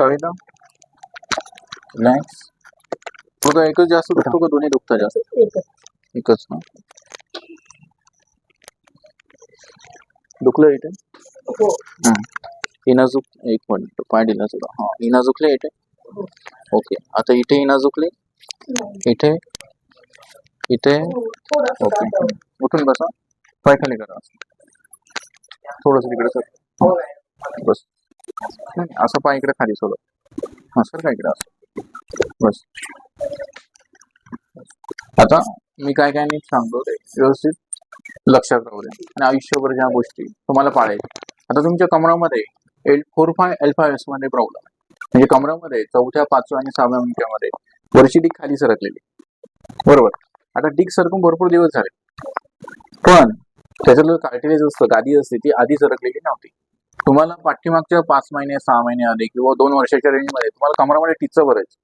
कविता relax तुझं एकच जास्त दुखतो का दोन्ही दुखतं जास्त एकच. ना दुखलं इथे हो। इना एक मिनिट पाय दिला तुला हा इना झुकले इथे ओके आता इथे इना झुकले नाही. इथे इथे ओके। उठून बसा पाय खाली करा। थोडस तिकडे सर बस। नाही, असं पाय इकडे खाली सोडत हा सर काय इकडे असं? बस. आता मी काय काय नीट सांगतो ते व्यवस्थित लक्षात राहू दे. आणि आयुष्यभर ज्या गोष्टी तुम्हाला पाळायच्या आता तुमच्या कमरामध्ये L four five L five एसमध्ये प्रॉब्लेम म्हणजे कमरामध्ये चौथ्या पाचव्या आणि सहाव्या मिनिटामध्ये वरची डिक खाली सरकलेली बरोबर? आता डिक सरकून भरपूर दिवस झाले. पण त्याच्यातलं कार्टिलेज असतं गादी असते ती आधी सरकलेली नव्हती. तुम्हाला पाठीमागच्या पाच महिने सहा महिने आले किंवा दोन वर्षाच्या रेंजमध्ये तुम्हाला कमरामध्ये टिच्च भरायचं.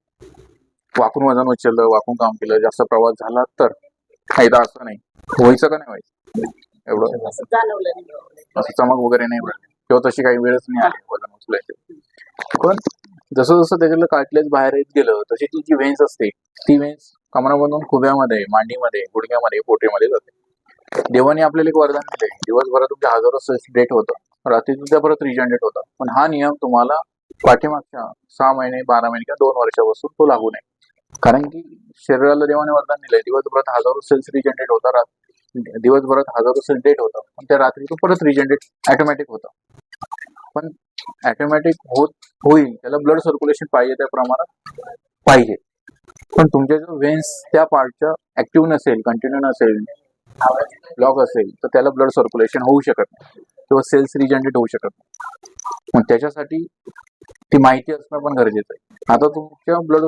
वाकून वजन उचललं वाकून काम केलं जास्त प्रवास झाला तर फायदा असा असं नाही. व्हायचं का नाही व्हायचं? एवढं. असं चमक वगैरे नाही किंवा तशी काही वेळच नाही आली वजन उचलायची. पण जसं जसं त्याच्यातलं कार्टिलेज बाहेर येत गेलं तशी ती जी वेन्स असते ती वेन्स कमरामधून खुब्यामध्ये मांडीमध्ये गुडघ्यामध्ये पोटेमध्ये जाते. देवाने आपल्याला एक वरदान दिले दिवसभरात तुमच्या हजारो डेट होतं. रात्री परत रिजनरेट होता. पण हा नियम तुम्हाला पाठीमागच्या सहा महिने बारा महिने किंवा दोन वर्षापासून तो लागू नये. कारण की शरीराला देवाने वरदान दिलंय दिवसभरात हजारो सेल्स रिजनरेट होता दिवसभरात हजारो सेल्स डेट होतं पण त्या रात्री तो परत रिजनरेट ऑटोमॅटिक होता. पण ऑटोमॅटिक होत होईल त्याला ब्लड सर्क्युलेशन पाहिजे त्या प्रमाणात पाहिजे. पण तुमच्या जर वेन्स त्या पार्टच्या ऍक्टिव्ह नसेल कंटिन्यू नसेल ब्लॉक असेल तर त्याला ब्लड सर्क्युलेशन होऊ शकत नाही. किंवा सेल्स रिजनरेट होऊ शकत नाही. मग त्याच्यासाठी ती माहिती असणं पण गरजेचं आहे. आता तुमच्या ब्लड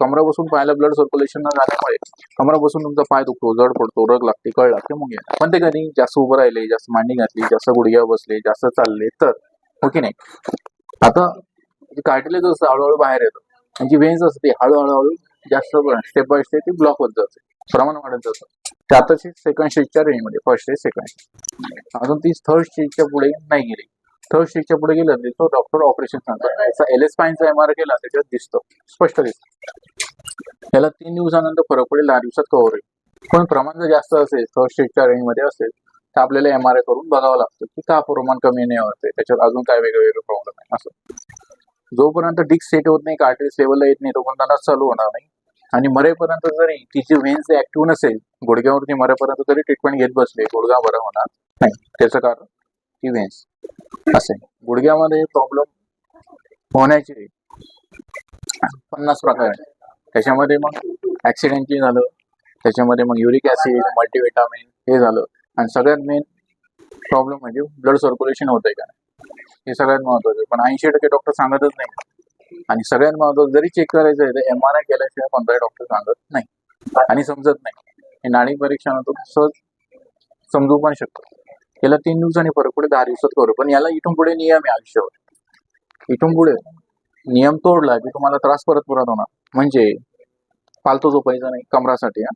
कमरा बसून पायाला ब्लड सर्क्युलेशन न झाल्यामुळे कमरा बसून तुमचा पाय दुखतो जड पडतो रग लागते कळ लागते मग येणार पण ते कधी जास्त उभं राहिले जास्त मांडी घातली जास्त गुडघ्या बसले जास्त चालले तर हो की नाही? आता कार्टिलेज असतं हळूहळू बाहेर येतं. आणि जी वेन्स असते हळूहळू हळू जास्त स्टेप बाय स्टेप ती ब्लॉक होत जाते. प्रमाण वाढत जातं. ते सेकंड स्टेजच्या रेंजमध्ये फर्स्ट स्टेज सेकंड अजून ती थर्ड स्टेजच्या पुढे नाही गेली. थर्ड स्टेजच्या पुढे गेलं तर तो डॉक्टर ऑपरेशन सांगतो त्याचा एल एस पायनचा एम आर केला त्याच्यात दिसतो. स्पष्ट दिसतो. त्याला तीन दिवसानंतर फरक पडेल दहा दिवसात कव्हर होईल. पण प्रमाण जर जास्त असेल थर्ड स्टेजच्या रेंजमध्ये असेल तर आपल्याला एम आर आय करून बघावं लागतं की का प्रमाण कमी नाही होते त्याच्यात अजून काय वेगळे वेगळे प्रॉब्लेम आहे असं. जोपर्यंत डिक सेट होत नाही कार्टेज लेवलला येत नाही तोपर्यंत चालू होणार नाही. आणि मरेपर्यंत जरी तिची वेन्स ऍक्टिव्ह नसेल गुडघ्यावरती मरेपर्यंत जरी ट्रीटमेंट घेत बसले गुडघा बरा होणार नाही. त्याचं कारण ती व्हेन्स असेल गुडघ्यामध्ये प्रॉब्लेम होण्याचे पन्नास प्रकार आहेत. त्याच्यामध्ये मग ऍक्सिडेंट झालं त्याच्यामध्ये मग युरिक ऍसिड मल्टीविटामिन हे झालं. आणि सगळ्यात मेन प्रॉब्लेम म्हणजे ब्लड सर्क्युलेशन होतंय का नाही. हे सगळ्यात महत्वाचं पण ऐंशी टक्के डॉक्टर सांगतच नाही. आणि सगळ्यात महत्वाचं जरी चेक करायचं आहे तर एम आर आय केल्याशिवाय कोणताही डॉक्टर सांगत नाही. आणि समजत नाही. हे नाडी परीक्षणातून सहज समजू पण शकतो. याला तीन दिवसांनी फरक पडेल दहा दिवसात करू पण याला इथून पुढे नियम आहे आयुष्यावर. इथून पुढे नियम तोडला की तुम्हाला त्रास परत परत होणार. म्हणजे पालतो झोपायचा नाही कमरासाठी हा.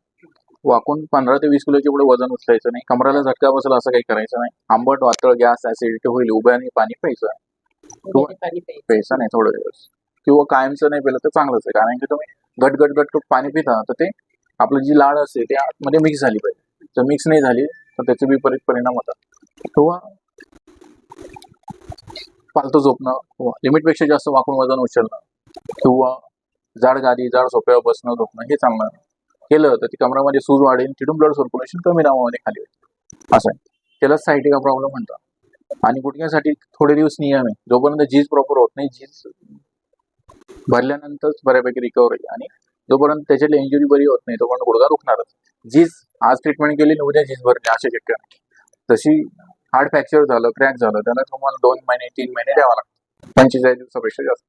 वाकून पंधरा ते वीस किलोच्या पुढे वजन उचलायचं नाही. कमराला झटका बसला असं काही करायचं नाही. आंबट वातळ गॅस ऍसिडिटी होईल उभ्याने पाणी प्यायचं. उद्याचे पाणी प्यायचं. प्यायचं नाही थोडं दिवस. किंवा कायमचं नाही पिलं तर चांगलंच आहे. कारण की तुम्ही गट गट घट पाणी पिता तर ते आपलं जी लाळ असते ते आतमध्ये मिक्स झाली पाहिजे. जर मिक्स नाही झाली तर त्याचे विपरीत परिणाम होतात. किंवा पालतो झोपणं किंवा लिमिटपेक्षा जास्त वाकून वजन उचलणं किंवा जाड गादी जाड सोप्यावर बसणं झोपणं हे चांगलं नाही. केलं तर ती कमरामध्ये सूज वाढेल तिथून ब्लड सर्क्युलेशन कमी दामामध्ये खाली होईल. असं आहे. त्याला सायटिका प्रॉब्लेम म्हणतात. आणि गुडघ्यासाठी थोडे दिवस नियम आहे. जोपर्यंत झीज प्रॉपर होत नाही झीज भरल्यानंतरच बऱ्यापैकी रिकवर होईल आणि जोपर्यंत त्याच्यातली इंजुरी बरी होत नाही तोपर्यंत गुडघा दुखणारच. जीज आज ट्रीटमेंट केली आणि उद्या जीज भरली असे शक्य नाही. जशी हार्ड फ्रॅक्चर झालं क्रॅक झालं त्याला तुम्हाला दोन महिने तीन महिने द्यावा लागतो. पंचेचाळीस दिवसापेक्षा जास्त.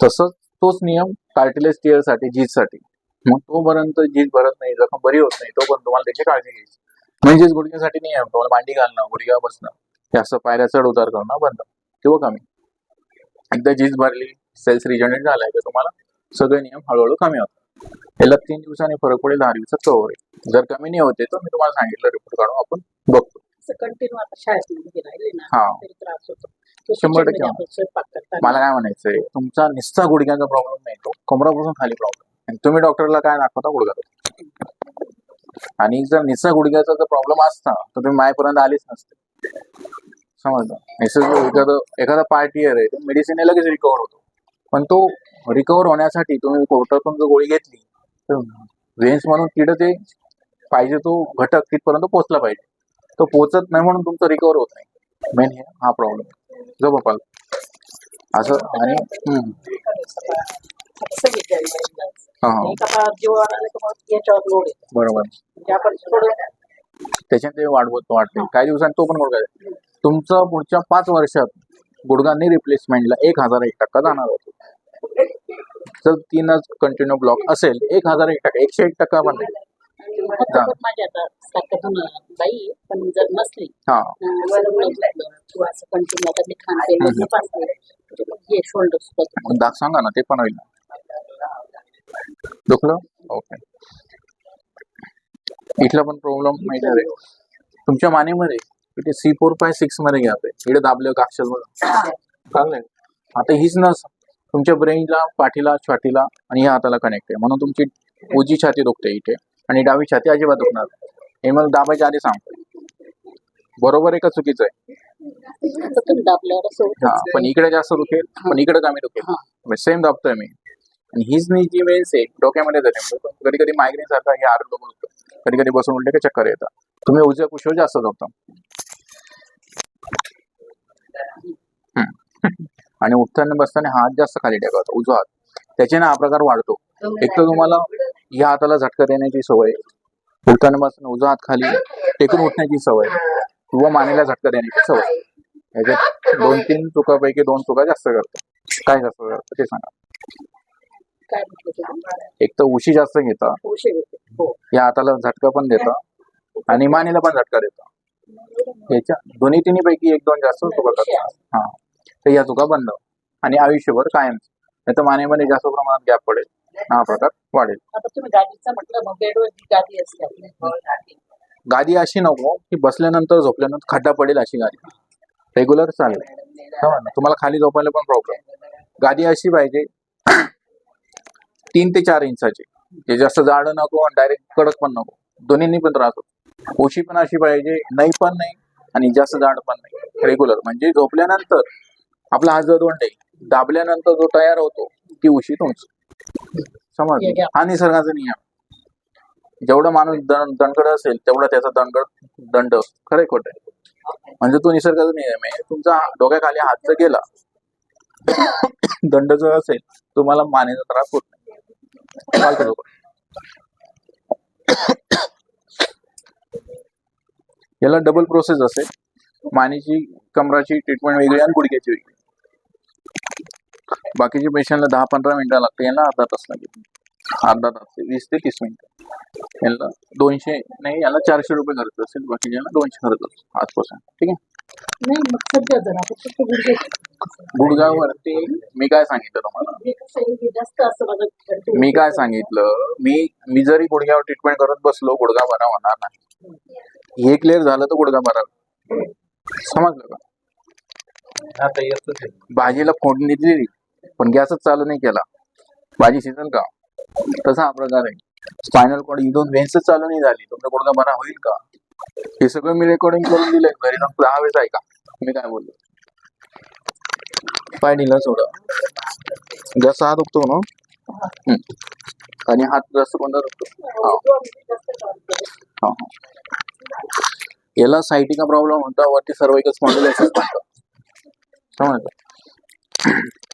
तसंच तोच नियम कार्टिलेजसाठी जीजसाठी मग तोपर्यंत जीज भरत नाही जखम बरी होत नाही तोपर्यंत तुम्हाला त्याची काळजी घ्यायची. म्हणजेच गुडघ्यासाठी नियम तुम्हाला मांडी घालणं गुडघ्या बसणं जास्त पायऱ्या चढ उतार करणं बंद. किंवा कमी एकदा जीज भरली सेल्स रिजनरेट झालाय तर तुम्हाला? सगळे नियम हळूहळू कमी होतात. याला तीन दिवसांनी फरक पडेल दहा दिवसात कव्हर होईल. जर कमी नाही होते तर मी तुम्हाला सांगितलं रिपोर्ट काढून आपण बघतो. कंटिन्यू आता शाळेत त्रास होतो. शंभर टक्के मला काय म्हणायचंय तुमचा निस्ता गुडघ्याचा प्रॉब्लेम नाही तो कमरापासून खाली प्रॉब्लेम आणि तुम्ही डॉक्टरला काय दाखवता गुडघा आणि जर निस्ता गुडघ्याचा जर प्रॉब्लेम असता तर तुम्ही मायपर्यंत आलीच नसते. समजलं? निसर्ग एखादं एखादा पार्टीयर आहे मेडिसिन लगेच रिकवर होतो? पण तो रिकवर होण्यासाठी तुम्ही कोर्टातून जर गोळी घेतली तर व्हेन्स म्हणून तिथं ते पाहिजे तो घटक तिथपर्यंत पोहोचला पाहिजे. तो पोहोचत नाही म्हणून तुमचं रिकवर होत नाही. मेन हे हा प्रॉब्लेम जो बापाल असं आणि बरोबर. त्याच्यात ते वाढवत वाढते. काही दिवसांनी तो पण गुडघा तुमचं पुढच्या पाच वर्षात गुडघांनी रिप्लेसमेंटला एक हजार एक टक्का जाणार होतो. जर तीनच कंटिन्यू ब्लॉक असेल एक हजार एक टक्का एकशे एक टक्का पण नाही. आता पण जर नसली असं कंटिन्यू आता मी हे शोल्डर सुद्धा दाग सांगा ना ते पण होईल दुखलं? ओके इथला पण प्रॉब्लेम माहिती आहे. तुमच्या मानेमध्ये इथे सी फोर फाय सिक्समध्ये घ्या. इकडे दाबलं का अक्षर बघा चाललंय आता हीच नस. तुमच्या ब्रेनला पाठीला छातीला आणि या हाताला कनेक्ट आहे. म्हणून तुमची उजी छाती दुखते इथे आणि डावी छाती अजिबात दुखणार नाही. हे मला दाबायच्या आधी सांगतो. बरोबर आहे का चुकीचं आहे. हा पण इकडे जास्त दुखेल पण इकडे कमी दुखेल. सेम दाबतोय मी. आणि हीच मी जी वेन्स आहे डोक्यामध्ये जाते कधी कधी मायग्रेन सारखा हे आरोग्य कधी कधी बसून उलटे का चक्कर येतात. तुम्ही उजव्या कुशीवर जास्त हम्म. आणि उठताना बसताना हात जास्त खाली टेकवतो उजवा हात त्याच्याने हा प्रकार वाढतो. एक तर तुम्हाला या हाताला झटका देण्याची सवय उठताना बसताना उजवा हात खाली टेकून उठण्याची सवय किंवा मानेला झटका देण्याची सवय. याच्यात दोन तीन चुकापैकी दोन चुका जास्त करतो काय जास्त करतो ते सांगा? एक तर उशी जास्त घेता. हो. या हाताला झटका पण देता. आणि मानेला पण झटका देता. याच्या दोन्ही तिन्ही पैकी एक दोन जास्त करता हा. तर या चुका बंद. आणि आयुष्यभर कायम. नाही तर मानेमध्ये जास्त प्रमाणात गॅप पडेल. हा प्रकार वाढेल. गादी अशी नको की बसल्यानंतर झोपल्यानंतर खड्डा पडेल अशी गादी रेग्युलर चालेल? तुम्हाला खाली झोपायला पण प्रॉब्लेम गादी अशी पाहिजे तीन ते चार इंचाची. जे जास्त जाड नको आणि डायरेक्ट कडक पण नको. दोन्हींनी पण त्रास होतो. उशी पण अशी पाहिजे नाही पण नाही. आणि जास्त जाड पण नाही. रेग्युलर म्हणजे झोपल्यानंतर आपला हा जदवंड आहे दाबल्यानंतर जो तयार होतो ती उशी तुमच. समज हा निसर्गाचा नियम. जेवढा माणूस दं- दणकट असेल तेवढा त्याचा दणकट दंड खरे खोट. आहे म्हणजे तो निसर्गाचा नियम आहे. तुमचा डोक्याखाली हात जर गेला दंड जर असेल तुम्हाला मानेचा त्रास होत नाही. याला डबल प्रोसेस असेल. मानेची कमराची ट्रीटमेंट वेगळी आणि गुडघ्याची वेगळी. बाकीच्या पेशंटला दहा पंधरा मिनिटं लागते. यांना अर्धा तास लागेल. अर्धा तास ते वीस ते तीस मिनिटं. यांना दोनशे नाही याला चारशे रुपये खर्च असेल. बाकीच्यांना दोनशे खर्च असेल आजपासून. ठीक आहे? गुडघ्यावरती मी काय सांगितलं तुम्हाला? मी काय सांगितलं? मी मी जरी गुडघ्यावर ट्रीटमेंट करत बसलो गुडघा बरा होणार नाही. हे क्लिअर झालं तर बरा होईल. समजलं का. भाजीला फोडणी दिली पण गॅसच चालू नाही केला. भाजी शिजल का? तसा हा प्रकार आहे. स्पायनल कॉर्ड इथून वेन्सच चालू नाही झाली. तुमचा गुडघा बरा होईल का? हे सगळं मी रेकॉर्डिंग करून दिलंय. घरी जाऊन दहा वेळेस ऐका. मी काय बोललो? पाय दिला थोडं जास्त हात दुखतो ना. आणि हात जास्त कोणता याला सायटिका प्रॉब्लेम होता वरती सर्वाइकल स्पॉन्डिलायसिस म्हणतात समजलं?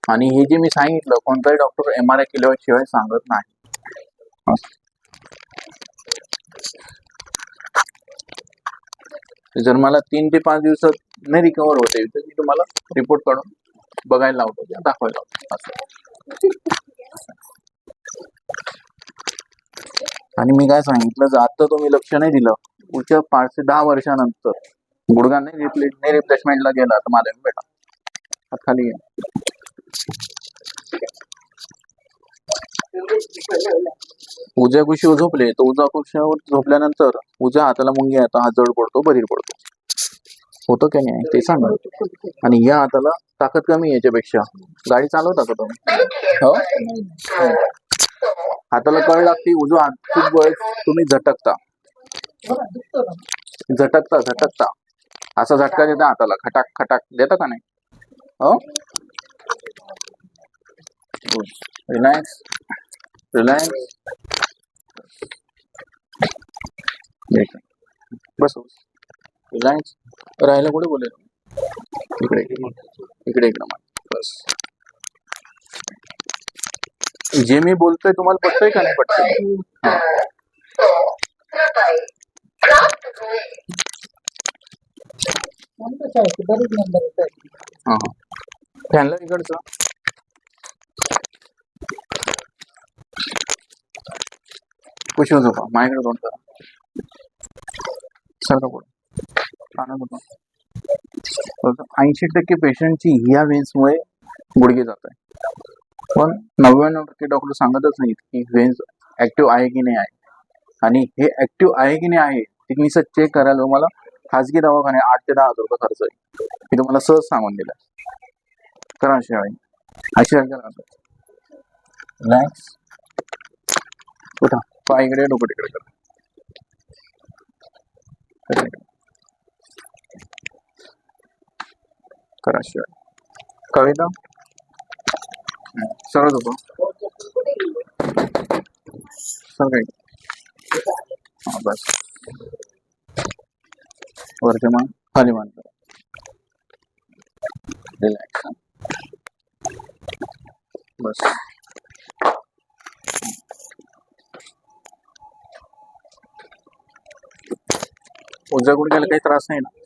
आणि हे जे मी सांगितलं कोणताही डॉक्टर एम आर आय केल्याशिवाय सांगत नाही. जर मला तीन ते पाच दिवसात नाही रिकवर होते तर मी तुम्हाला रिपोर्ट काढून बघायला लावतो किंवा दाखवायला लावतो. असं. आणि मी काय सांगितलं जर आता तुम्ही लक्ष नाही दिलं पुढच्या पाच ते दहा वर्षानंतर गुडघा नाही नाही रिप्लेसमेंटला गेला तर माझ्या बेटा खाली घे. कुशीवर झोपले तर उजा कुशीवर झोपल्यानंतर उज्या हाताला मुंगी आता हा जड पडतो बधीर पडतो होतं की नाही ते सांगा. आणि या हाताला ताकद कमी आहे याच्यापेक्षा. गाडी चालवता का तुम्ही? हो? हाताला कळ लागते उजवा हात खूप वेळ तुम्ही झटकता. झटकता झटकता. असा झटका देता हाताला. खटाक खटाक. देता का नाही? हो? रिलॅक्स रिलॅक्स बस रिलॅक्स राहायला कुठे बोलेल इकडे इकडे इकडे बस. जे मी बोलतोय तुम्हाला पटतंय का नाही पटतंय? हा. बरेच नंबर येतात हा फॅनला इकडचं. पुशव झोपा माझ्याकडे दोन करा. सारखं पुढे. ऐंशी टक्के पेशंटची ह्या वेन्समुळे गुडघे जात आहे पण नव्याण्णव टक्के डॉक्टर सांगतच नाहीत की वेन्स ऍक्टिव्ह आहे की नाही आहे आणि हे ऍक्टिव्ह आहे की नाही आहे ते मी चेक करायला तुम्हाला खाजगी दवाखाने आठ ते दहा हजार रुपये खर्च आहे मी तुम्हाला सहज सांगून दिलं. करा अशी आहे अशी आहे रिलॅक्स पाय इकडे डोकं तिकडे करा. कराशिवाय इकडे. करा कविता? सरळ होतो. सरळ इकडे. हा बस. वरचे मान खाली मान करा रिलॅक्स बस. उजव्या गुडघ्याला काही त्रास नाही ना?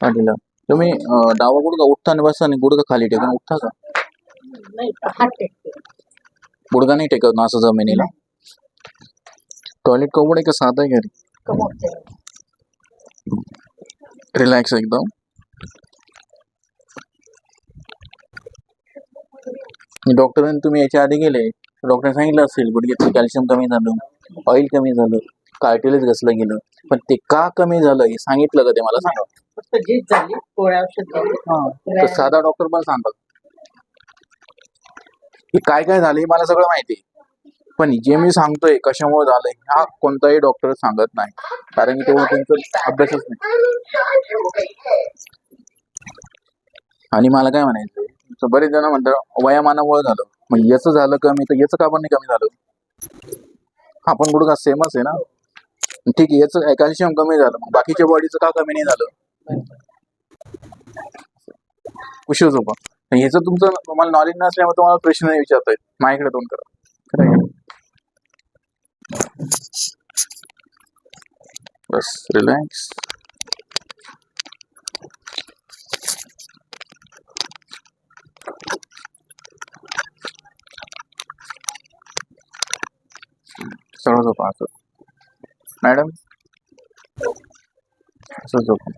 आलेला तुम्ही अं, डावा गुडघा उठता आणि बसता आणि गुडघा खाली टेकून उठता का? नाही हात टेकते. गुडघा नाही टेकत ना असं जमिनीला? टॉयलेट कवड आहे का साधा आहे घरी? कमवते रिलॅक्स एकदम. डॉक्टरांनी तुम्ही याच्या आधी गेले. डॉक्टर सांगितलं असेल गुडघ्याचं कॅल्शियम कमी झालं ऑइल कमी झालं कार्टिलेज घसलं गेलं पण ते का कमी झालं हे सांगितलं का ते मला सांगा. फक्त जीत झाली गोळ्या औषध. तर साधा डॉक्टर पण सांगतात की काय काय झालं हे मला सगळं माहिती आहे. पण जे मी सांगतोय कशामुळे झालंय हा कोणताही डॉक्टर सांगत नाही. कारण की तेव्हा त्यांचा अभ्यासच नाही. आणि मला काय म्हणायचं तर बरेच जण म्हणतात वयामानामुळे झालं. मग याचं झालं कमी तर याचं का पण नाही कमी झालं? हा पण गुडघा सेमच आहे ना. ठीक आहे याचं कॅल्शियम कमी झालं. मग बाकीच्या बॉडीचं का कमी नाही झालं? उशीर झोपा आणि ह्याचं तुमचं तुम्हाला नॉलेज नसल्यामुळे तुम्हाला प्रश्न नाही विचारता येत. माझ्याकडे दोन करा. बस रिलॅक्स सरळ झोपा असं मॅडम? असं झोपा.